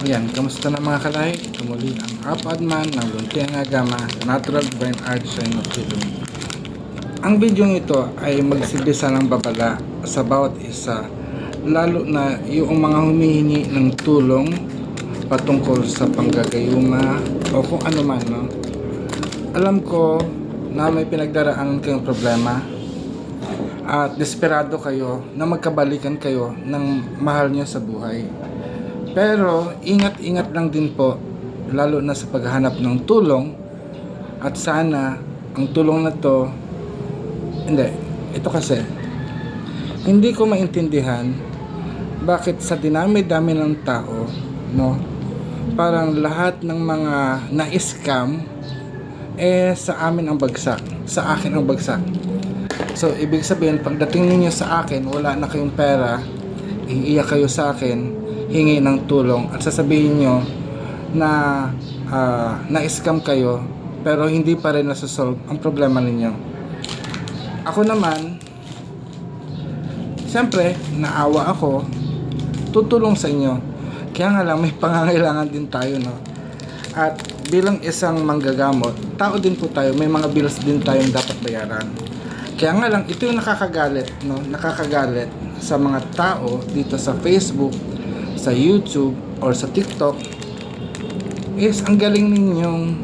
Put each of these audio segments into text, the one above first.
Ayan, kamusta na mga kalay? Tumuli ang upad man ng Luntiang Agama Natural Divine Art Shine of Healing. Ang video ito ay magsibisa ng babala sa bawat isa, lalo na yung mga humihingi ng tulong patungkol sa panggagayuma o kung ano man, no? Alam ko na may pinagdaraan kayong problema at desperado kayo na magkabalikan kayo ng mahal nyo sa buhay. Pero ingat-ingat lang din po lalo na sa paghahanap ng tulong. At sana ang tulong na to hindi, ito kasi hindi ko maintindihan bakit sa dinami-dami ng tao no parang lahat ng mga na-scam eh sa amin ang bagsak sa akin ang bagsak. So ibig sabihin pagdating ninyo sa akin wala na kayong pera iiyak kayo sa akin hingi ng tulong at sasabihin nyo na ah, na-scam kayo pero hindi pa rin nasosolve ang problema ninyo. Ako naman, siyempre, naawa ako, tutulong sa inyo. Kaya nga lang, may pangangailangan din tayo, no? At bilang isang manggagamot, tao din po tayo, may mga bills din tayong dapat bayaran. Kaya nga lang, ito yung nakakagalit, no? Nakakagalit sa mga tao dito sa Facebook, sa YouTube, or sa TikTok, is ang galing ninyong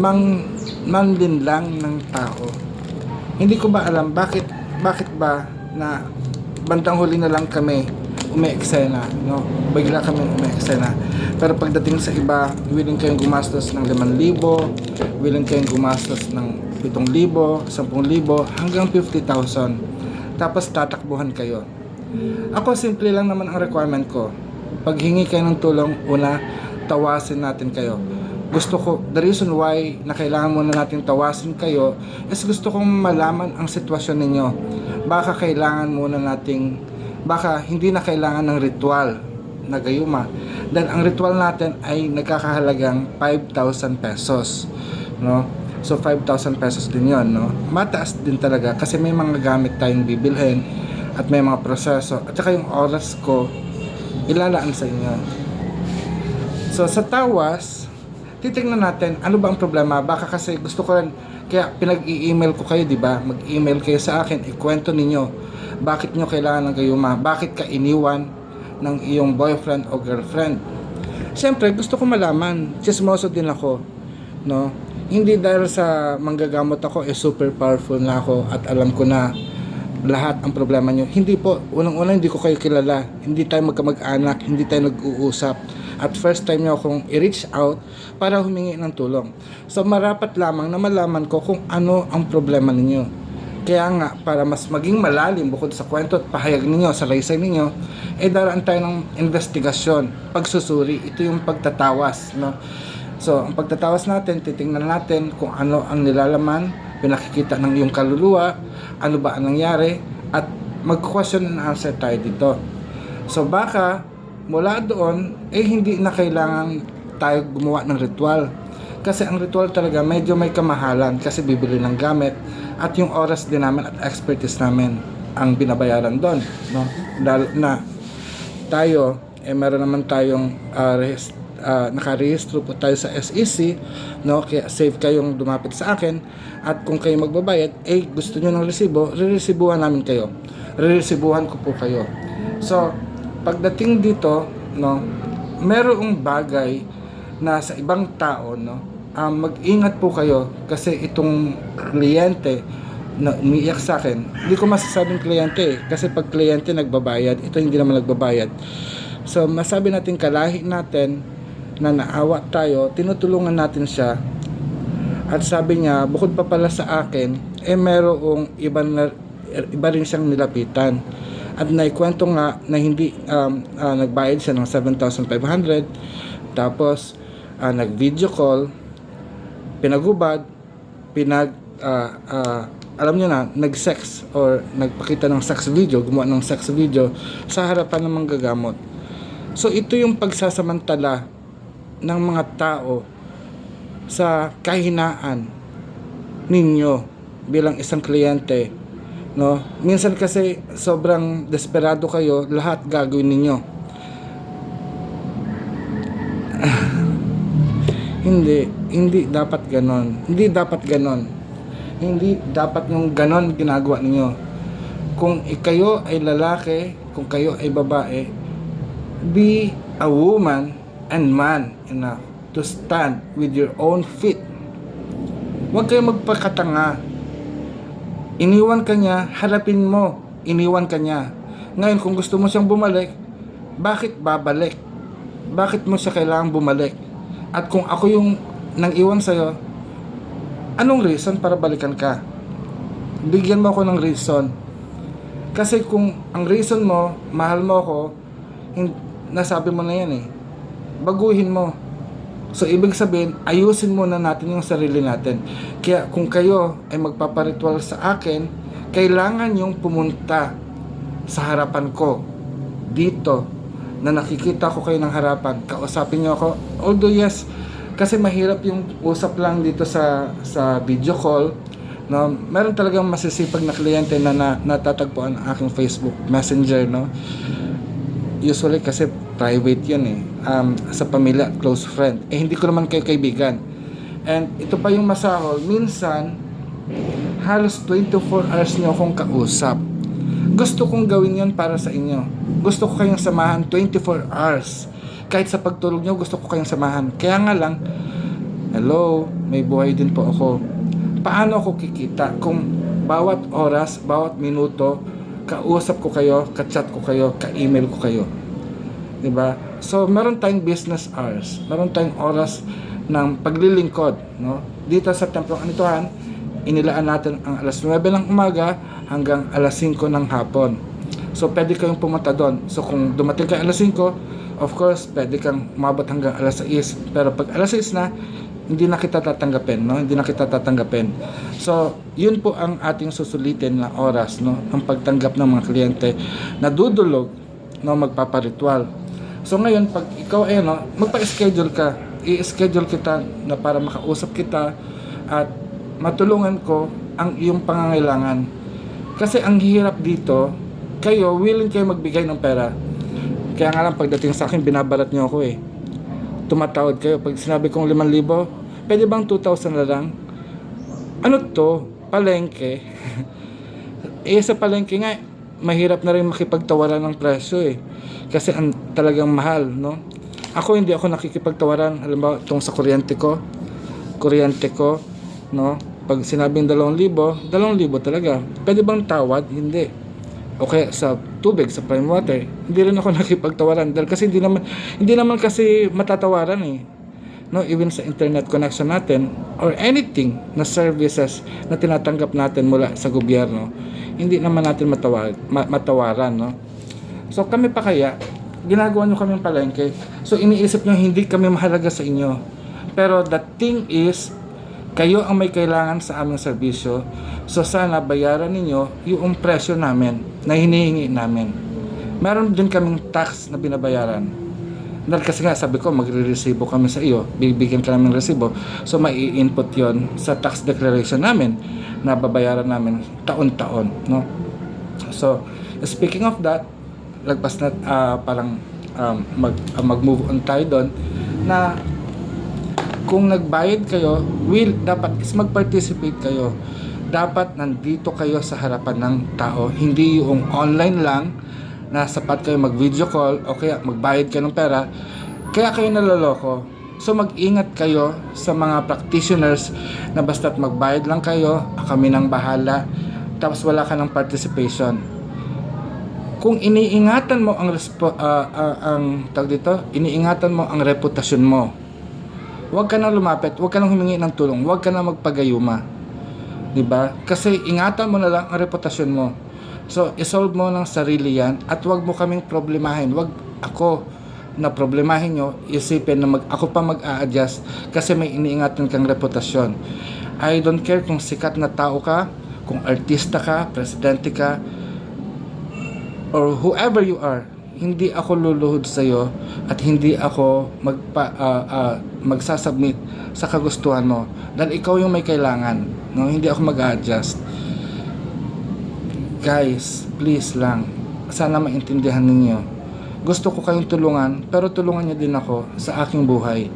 mang manlinlang ng tao. Hindi ko ba alam bakit bakit ba na bandang huli na lang kami umeeksena, no? Bigla kami umeeksena. Pero pagdating sa iba, willing kayong gumastos ng 5,000, willing kayong gumastos ng 7,000, 10,000, hanggang 50,000. Tapos tatakbuhan kayo. Ako simple lang naman ang requirement ko. Paghingi kayo ng tulong, una, tawasin natin kayo. Gusto ko, the reason why na kailangan muna natin tawasin kayo is gusto kong malaman ang sitwasyon ninyo. Baka kailangan muna nating, baka hindi na kailangan ng ritual na gayuma. Dahil ang ritual natin ay nagkakahalagang 5,000 pesos. No? So 5,000 pesos din yon no? Mataas din talaga kasi may mga gamit tayong bibilhin at may mga proseso at saka yung oras ko ilalaan sa inyo. So sa tawas, titingnan natin ano ba ang problema. Baka kasi gusto ko rin, kaya pinag-i-email ko kayo, di ba? Mag-email kayo sa akin, ikwento ninyo bakit nyo kailangan ng gayuma, bakit ka iniwan ng iyong boyfriend o girlfriend. Siyempre, gusto ko malaman, chismoso din ako, no? Hindi dahil sa manggagamot ako, eh super powerful na ako at alam ko na lahat ang problema nyo. Hindi po, unang-una hindi ko kayo kilala. Hindi tayo magkamag-anak, hindi tayo nag-uusap. At first time nyo akong i-reach out para humingi ng tulong. So marapat lamang na malaman ko kung ano ang problema ninyo. Kaya nga, para mas maging malalim bukod sa kwento at pahayag ninyo, sa laysay ninyo, eh daraan tayo ng investigasyon, pagsusuri. Ito yung pagtatawas, no? So, ang pagtatawas natin, titingnan natin kung ano ang nilalaman, pinakikita ng iyong kaluluwa, ano ba ang nangyari, at mag-question and answer tayo dito. So, baka mula doon, eh hindi na kailangan tayo gumawa ng ritual. Kasi ang ritual talaga medyo may kamahalan kasi bibili ng gamit at yung oras din namin at expertise namin ang binabayaran doon. No? Dahil na tayo, eh meron naman tayong uh, ah, nakarehistro po tayo sa SEC, no? Kaya safe kayong dumapit sa akin at kung kayo magbabayad, eh gusto niyo ng resibo, reresibuhan namin kayo. Reresibuhan ko po kayo. So, pagdating dito, no, merong bagay na sa ibang tao, no, ah, mag-ingat po kayo kasi itong kliyente na umiiyak sa akin, hindi ko masasabing kliyente eh, kasi pag kliyente nagbabayad, ito hindi naman nagbabayad. So, masabi natin kalahi natin na naawa tayo, tinutulungan natin siya. At sabi niya, bukod pa pala sa akin, eh merong iba, na, iba rin siyang nilapitan. At naikwento nga na hindi um, ah, nagbayad siya ng 7,500. Tapos, ah, nag-video call, pinagubad, pinag, ah, ah, alam niyo na, nag-sex or nagpakita ng sex video, gumawa ng sex video sa harapan ng manggagamot. So ito yung pagsasamantala ng mga tao sa kahinaan ninyo bilang isang kliyente. No? Minsan kasi sobrang desperado kayo, lahat gagawin ninyo. Hindi, hindi dapat ganon. Hindi dapat ganon. Hindi dapat yung ganon ginagawa ninyo. Kung kayo ay lalaki, kung kayo ay babae, be a woman and man enough to stand with your own feet. Huwag kayo magpakatanga. Iniwan ka niya, harapin mo. Iniwan ka niya. Ngayon, kung gusto mo siyang bumalik, bakit babalik? Bakit mo siya kailangang bumalik? At kung ako yung nang iwan sa'yo, anong reason para balikan ka? Bigyan mo ako ng reason. Kasi kung ang reason mo, mahal mo ako, nasabi mo na yan eh. Baguhin mo. So, ibig sabihin, ayusin muna natin yung sarili natin. Kaya kung kayo ay magpaparitual sa akin, kailangan yung pumunta sa harapan ko. Dito, na nakikita ko kayo ng harapan. Kausapin niyo ako. Although yes, kasi mahirap yung usap lang dito sa sa video call. No, meron talagang masisipag na kliyente na, na natatagpuan ang aking Facebook Messenger, no usually kasi private yun eh. Um, sa pamilya, close friend. Eh, hindi ko naman kayo kaibigan. And ito pa yung masahol, minsan, halos 24 hours nyo akong kausap. Gusto kong gawin yun para sa inyo. Gusto ko kayong samahan 24 hours. Kahit sa pagtulog nyo, gusto ko kayong samahan. Kaya nga lang, hello, may buhay din po ako. Paano ako kikita kung bawat oras, bawat minuto, kausap ko kayo, ka-chat ko kayo, ka-email ko kayo. 'Di ba? So, meron tayong business hours. Meron tayong oras ng paglilingkod, no? Dito sa Templong Anituhan, inilaan natin ang alas 9 ng umaga hanggang alas 5 ng hapon. So, pwede kayong pumunta doon. So, kung dumating kayo alas 5, of course, pwede kang umabot hanggang alas 6. Pero pag alas 6 na, hindi na kita tatanggapin, no? Hindi na kita tatanggapin. So, yun po ang ating susulitin na oras, no? Ang pagtanggap ng mga kliyente na dudulog, no? Magpaparitual. So, ngayon, pag ikaw ay, no? Magpa-schedule ka. I-schedule kita na para makausap kita at matulungan ko ang iyong pangangailangan. Kasi ang hirap dito, kayo, willing kayo magbigay ng pera. Kaya nga lang, pagdating sa akin, binabarat niyo ako eh tumatawad kayo. Pag sinabi kong 5,000, pwede bang 2,000 na lang? Ano to? Palengke. eh sa palengke nga, mahirap na rin makipagtawaran ng presyo eh. Kasi ang talagang mahal, no? Ako hindi ako nakikipagtawaran, halimbawa itong sa kuryente ko, kuryente ko, no? Pag sinabing 2,000, 2,000 talaga. Pwede bang tawad? Hindi. O kaya sa tubig, sa prime water, hindi rin ako nakipagtawaran dahil kasi hindi naman hindi naman kasi matatawaran eh. No, even sa internet connection natin or anything na services na tinatanggap natin mula sa gobyerno, hindi naman natin matawag, ma- matawaran, no. So kami pa kaya ginagawa nyo kaming palengke. So iniisip nyo hindi kami mahalaga sa inyo. Pero the thing is, kayo ang may kailangan sa aming serbisyo. So sana bayaran ninyo yung presyo namin na hinihingi namin. Meron din kaming tax na binabayaran. Dahil kasi nga sabi ko magre-resibo kami sa iyo, bibigyan ka namin resibo. So mai-input yon sa tax declaration namin na babayaran namin taon-taon, no? So, speaking of that, lagpas na ah, parang um, mag ah, mag-move on tayo doon na kung nagbayad kayo, will dapat is mag-participate kayo. Dapat nandito kayo sa harapan ng tao, hindi yung online lang na sapat kayo mag-video call o kaya magbayad kayo ng pera, kaya kayo naloloko. So mag-ingat kayo sa mga practitioners na basta't magbayad lang kayo, kami nang bahala, tapos wala ka ng participation kung iniingatan mo ang respo, ah, ah, ang tag dito, iniingatan mo ang reputasyon mo. Huwag ka nang lumapit, huwag ka nang humingi ng tulong, huwag ka nang magpagayuma. 'Di ba? Kasi ingatan mo na lang ang reputasyon mo. So, isolve mo ng sarili 'yan at huwag mo kaming problemahin. Huwag ako na problemahin nyo, isipin na mag, ako pa mag-a-adjust kasi may iniingatan kang reputasyon. I don't care kung sikat na tao ka, kung artista ka, presidente ka, or whoever you are, hindi ako luluhod sa iyo at hindi ako magpa ah, ah, magsasubmit sa kagustuhan mo dahil ikaw yung may kailangan no hindi ako mag-adjust guys please lang sana maintindihan ninyo gusto ko kayong tulungan, pero tulungan niyo din ako sa aking buhay.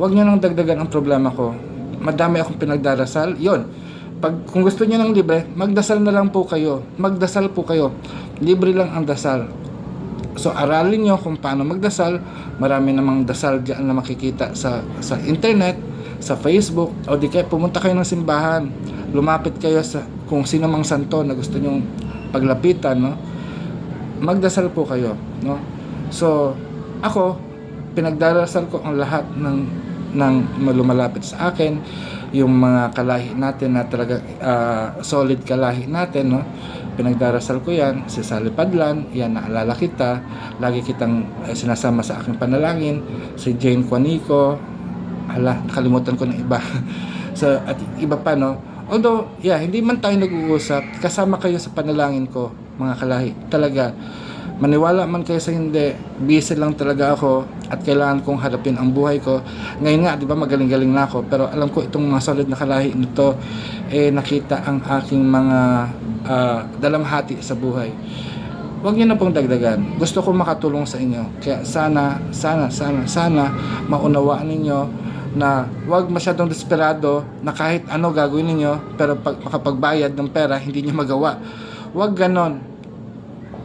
Huwag niyo nang dagdagan ang problema ko. Madami akong pinagdarasal. Yon. Pag kung gusto niyo ng libre, magdasal na lang po kayo. Magdasal po kayo. Libre lang ang dasal. So aralin nyo kung paano magdasal. Marami namang dasal diyan na makikita sa sa internet, sa Facebook, o di kaya pumunta kayo ng simbahan. Lumapit kayo sa kung sino mang santo na gusto nyong paglapitan, no? Magdasal po kayo, no? So, ako pinagdarasal ko ang lahat ng ng lumalapit sa akin, yung mga kalahi natin na talaga ah, solid kalahi natin, no? Pinagdarasal ko yan, si Sally Padlan, yan naalala kita, lagi kitang eh, sinasama sa aking panalangin, si Jane Quanico, hala, nakalimutan ko ng iba. so, at iba pa, no? Although, yeah, hindi man tayo nag-uusap, kasama kayo sa panalangin ko, mga kalahi. Talaga, maniwala man kayo sa hindi, busy lang talaga ako at kailangan kong harapin ang buhay ko. Ngayon nga, di ba, magaling-galing na ako, pero alam ko itong mga solid na kalahi nito, eh, nakita ang aking mga ah, dalamhati sa buhay. Huwag niyo na pong dagdagan. Gusto ko makatulong sa inyo. Kaya sana, sana, sana, sana maunawaan ninyo na huwag masyadong desperado na kahit ano gagawin ninyo pero pag makapagbayad ng pera hindi niyo magawa. Huwag ganon.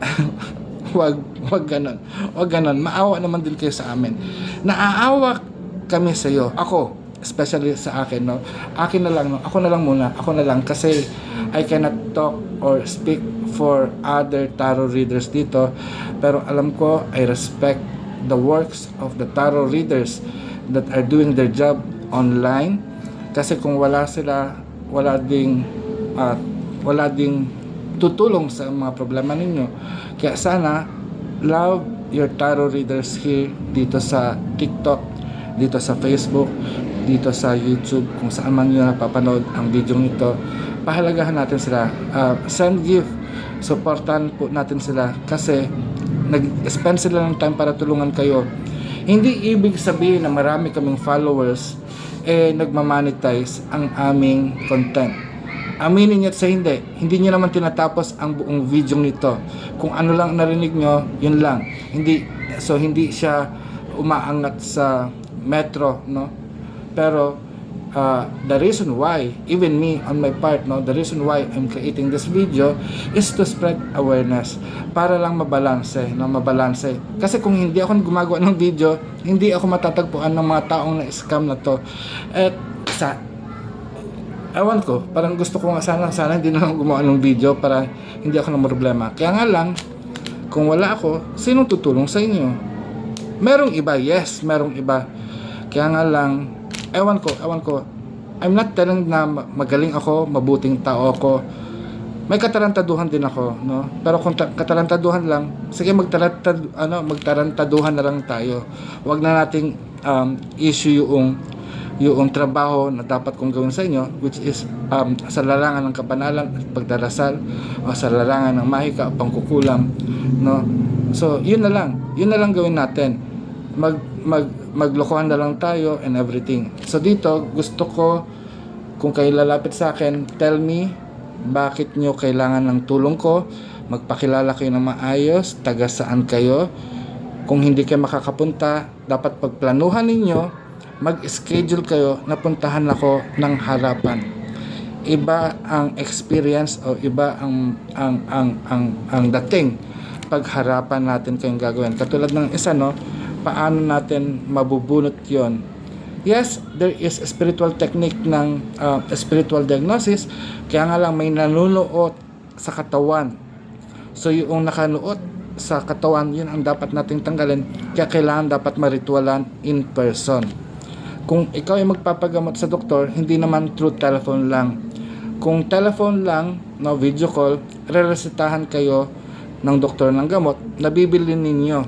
Huwag, huwag ganon. Huwag ganon. Maawa naman din kayo sa amin. Naaawa kami sa iyo. Ako, especially sa akin, no? Akin na lang, no? Ako na lang muna. Ako na lang kasi I cannot talk or speak for other tarot readers dito. Pero alam ko, I respect the works of the tarot readers that are doing their job online. Kasi kung wala sila, wala ding at wala ding tutulong sa mga problema ninyo. Kaya sana love your tarot readers here dito sa TikTok, dito sa Facebook, dito sa YouTube, kung saan man nyo napapanood ang video nito. Pahalagahan natin sila. Uh, send gift. Supportan po natin sila kasi nag-spend sila ng time para tulungan kayo. Hindi ibig sabihin na marami kaming followers eh nagmamonetize ang aming content. Aminin niyo at sa hindi, hindi niyo naman tinatapos ang buong video nito. Kung ano lang narinig nyo, yun lang. Hindi, so hindi siya umaangat sa metro, no? Pero uh, the reason why, even me on my part, no, the reason why I'm creating this video is to spread awareness para lang mabalanse, no, mabalanse. Kasi kung hindi ako gumagawa ng video, hindi ako matatagpuan ng mga taong na scam na to. At sa ewan ko, parang gusto ko nga sana, sana hindi na lang gumawa ng video para hindi ako ng problema. Kaya nga lang, kung wala ako, sinong tutulong sa inyo? Merong iba, yes, merong iba. Kaya nga lang, ewan ko, ewan ko, I'm not telling na ma- magaling ako, mabuting tao ako. May katarantaduhan din ako, no? Pero kung ta- katarantaduhan lang, sige magtarantad ano, magtarantaduhan na lang tayo. Huwag na nating um, issue yung yung trabaho na dapat kong gawin sa inyo which is um, sa larangan ng kapanalan at pagdarasal o sa larangan ng mahika o pangkukulam no? So yun na lang. Yun na lang gawin natin. Mag mag maglokohan na lang tayo and everything. So dito gusto ko kung kayo lalapit sa akin tell me bakit nyo kailangan ng tulong ko. Magpakilala kayo ng maayos taga saan kayo. Kung hindi kayo makakapunta dapat pagplanuhan ninyo mag-schedule kayo na puntahan ako ng harapan. Iba ang experience o iba ang ang ang ang, ang dating pagharapan natin kayong gagawin. Katulad ng isa no, paano natin mabubunot 'yon? Yes, there is a spiritual technique ng uh, spiritual diagnosis, kaya nga lang may nanunuot sa katawan. So yung nakanuot sa katawan, yun ang dapat nating tanggalin. Kaya kailangan dapat maritualan in person kung ikaw ay magpapagamot sa doktor, hindi naman through telephone lang. Kung telephone lang, no, video call, reresetahan kayo ng doktor ng gamot na bibili ninyo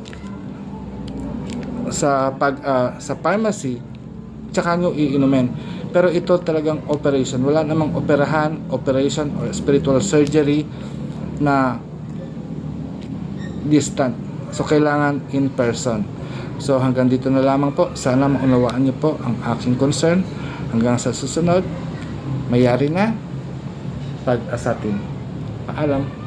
sa pag ah, sa pharmacy tsaka nyo iinumin. Pero ito talagang operation. Wala namang operahan, operation or spiritual surgery na distant. So kailangan in person. So hanggang dito na lamang po. Sana maunawaan niyo po ang aking concern. Hanggang sa susunod, mayari na pag-asatin. Paalam.